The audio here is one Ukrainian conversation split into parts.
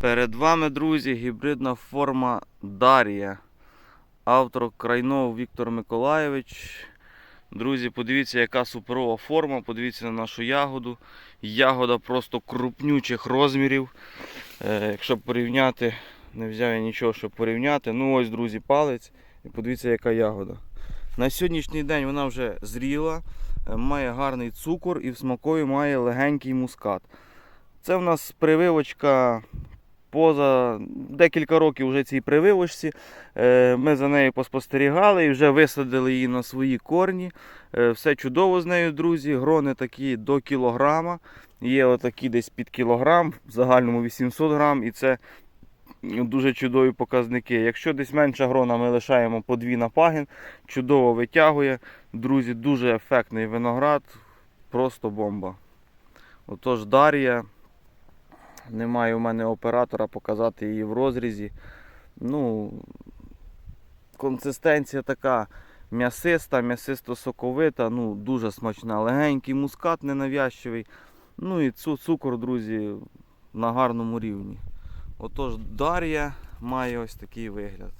Перед вами, друзі, гібридна форма Дар'я. Автор Крайнов Віктор Миколаєвич. Друзі, подивіться, яка суперова форма. Подивіться на нашу ягоду. Ягода просто крупнючих розмірів. Е, якщо порівняти, не взяв я нічого, щоб порівняти. Ну ось, друзі, палець. І подивіться, яка ягода. На сьогоднішній день вона вже зріла, е, має гарний цукор і в смакові має легенький мускат. Це в нас прививочка поза декілька років вже цій прививочці. Е, Ми за нею поспостерігали і вже висадили її на свої корні. Е, Все чудово з нею, друзі. Грони такі до кілограма. Є отакі десь під кілограм, в загальному 800 грам. І це дуже чудові показники. Якщо десь менша грона, ми лишаємо по дві на пагін. Чудово витягує. Друзі, дуже ефектний виноград. Просто бомба. Отож, Дар'я. Немає у мене оператора показати її в розрізі. Ну, консистенція така м'ясиста, м'ясисто-соковита, ну, дуже смачна. Легенький мускат ненавязчивий. Ну і цукор, друзі, на гарному рівні. Отож, Дар'я має ось такий вигляд.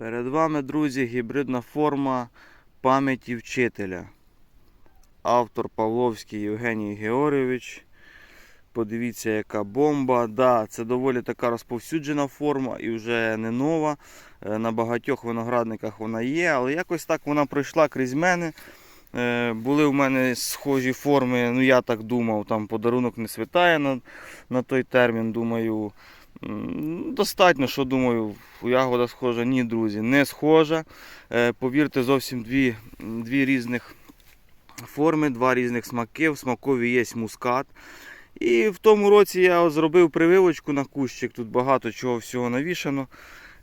Перед вами, друзі, гібридна форма пам'яті вчителя. Автор Павловський Євгеній Георгійович. Подивіться, яка бомба. Да, це доволі така розповсюджена форма і вже не нова. Е, На багатьох виноградниках вона є, але якось так вона пройшла крізь мене. Е, Були в мене схожі форми, ну я так думав, там подарунок не світає на, на той термін. Думаю, достатньо, що думаю, ягода схожа. Ні, друзі, не схожа. Е, Повірте, зовсім дві, дві різних форми, два різних смаки. В смакові є мускат. І в тому році я зробив прививочку на кущик. Тут багато чого всього навішано.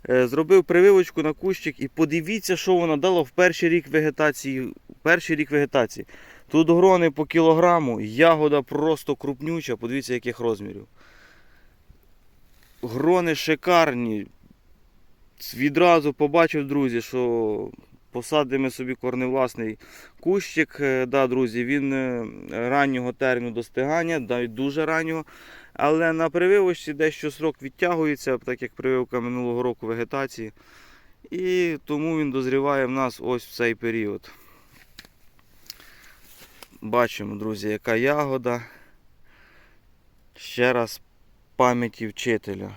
Е, Зробив прививочку на кущик і подивіться, що воно дало в перший рік вегетації. Перший рік вегетації. Тут грони по кілограму, ягода просто крупнюча, подивіться, яких розмірів. Грони шикарні. Відразу побачив, друзі, що посадимо собі корневласний кущик. Е, Да, друзі, він е, раннього терміну достигання, навіть дуже раннього. Але на прививочці дещо срок відтягується, так як прививка минулого року вегетації. І тому він дозріває в нас ось в цей період. Бачимо, друзі, яка ягода. Ще раз пам'яті вчителя.